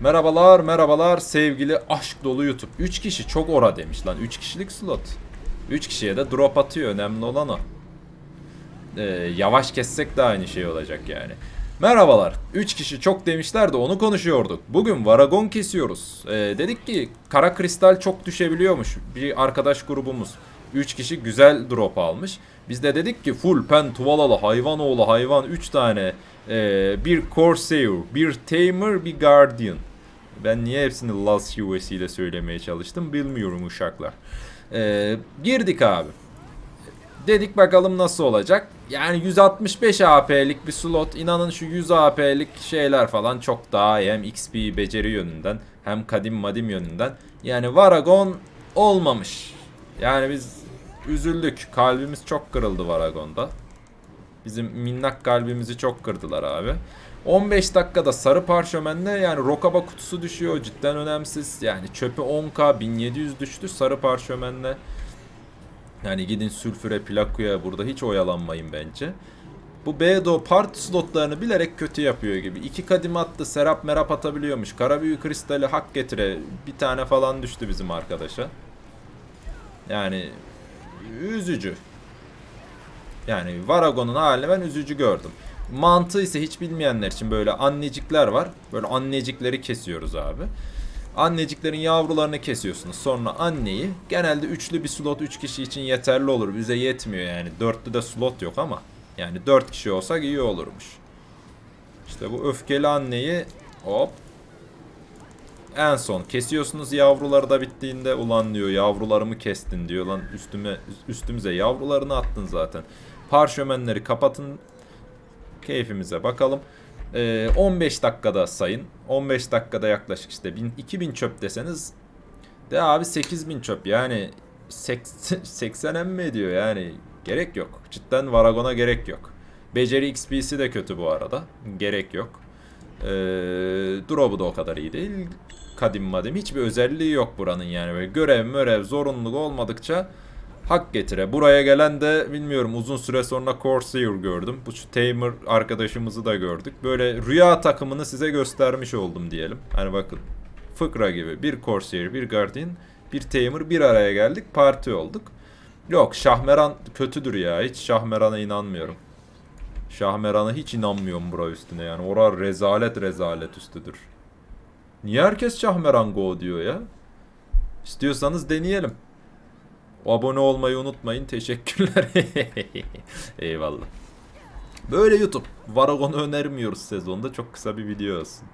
Merhabalar merhabalar sevgili aşk dolu YouTube. 3 kişi çok ora demiş lan. 3 kişilik slot. 3 kişiye de drop atıyor. Önemli olan o. Ee, yavaş kessek de aynı şey olacak yani. Merhabalar. 3 kişi çok demişler de onu konuşuyorduk. Bugün Varagon kesiyoruz. Ee, dedik ki kara kristal çok düşebiliyormuş. Bir arkadaş grubumuz. 3 kişi güzel drop almış. Biz de dedik ki full pen tuvalalı hayvan oğlu hayvan 3 tane ee, bir Corsair, bir Tamer, bir Guardian. Ben niye hepsini Last US ile söylemeye çalıştım bilmiyorum uşaklar. Ee, girdik abi. Dedik bakalım nasıl olacak. Yani 165 AP'lik bir slot. İnanın şu 100 AP'lik şeyler falan çok daha iyi. Hem XP beceri yönünden hem kadim madim yönünden. Yani Varagon olmamış. Yani biz üzüldük. Kalbimiz çok kırıldı Varagon'da. Bizim minnak kalbimizi çok kırdılar abi. 15 dakikada sarı parşömenle yani rokaba kutusu düşüyor cidden önemsiz. Yani çöpü 10k 1700 düştü sarı parşömenle. Yani gidin sülfüre plakuya burada hiç oyalanmayın bence. Bu Bedo part slotlarını bilerek kötü yapıyor gibi. İki kadim attı serap merap atabiliyormuş. Kara büyü kristali hak getire. Bir tane falan düştü bizim arkadaşa. Yani üzücü. Yani Varagon'un halini ben üzücü gördüm. Mantığı ise hiç bilmeyenler için böyle annecikler var. Böyle annecikleri kesiyoruz abi. Anneciklerin yavrularını kesiyorsunuz. Sonra anneyi genelde üçlü bir slot 3 kişi için yeterli olur. Bize yetmiyor yani. Dörtlü de slot yok ama. Yani 4 kişi olsak iyi olurmuş. İşte bu öfkeli anneyi hop en son kesiyorsunuz yavruları da bittiğinde ulan diyor yavrularımı kestin diyor lan üstüme üstümüze yavrularını attın zaten. Parşömenleri kapatın keyfimize bakalım. Ee, 15 dakikada sayın. 15 dakikada yaklaşık işte 1000 2000 çöp deseniz de abi 8000 çöp yani 80 mi ediyor yani gerek yok. Cidden Varagon'a gerek yok. Beceri XP'si de kötü bu arada. Gerek yok. Ee, drop'u da o kadar iyi değil. Kadim madim hiçbir özelliği yok buranın yani. Böyle görev mörev zorunluluk olmadıkça hak getire. Buraya gelen de bilmiyorum uzun süre sonra Corsair gördüm. Bu Tamer arkadaşımızı da gördük. Böyle rüya takımını size göstermiş oldum diyelim. Hani bakın fıkra gibi bir Corsair, bir Guardian, bir Tamer bir araya geldik parti olduk. Yok Şahmeran kötüdür ya. Hiç Şahmeran'a inanmıyorum. Şahmeran'a hiç inanmıyorum bura üstüne yani. Ora rezalet rezalet üstüdür. Niye herkes Şahmeran Go diyor ya? İstiyorsanız deneyelim. Abone olmayı unutmayın. Teşekkürler. Eyvallah. Böyle YouTube. Varagon'u önermiyoruz sezonda. Çok kısa bir video olsun.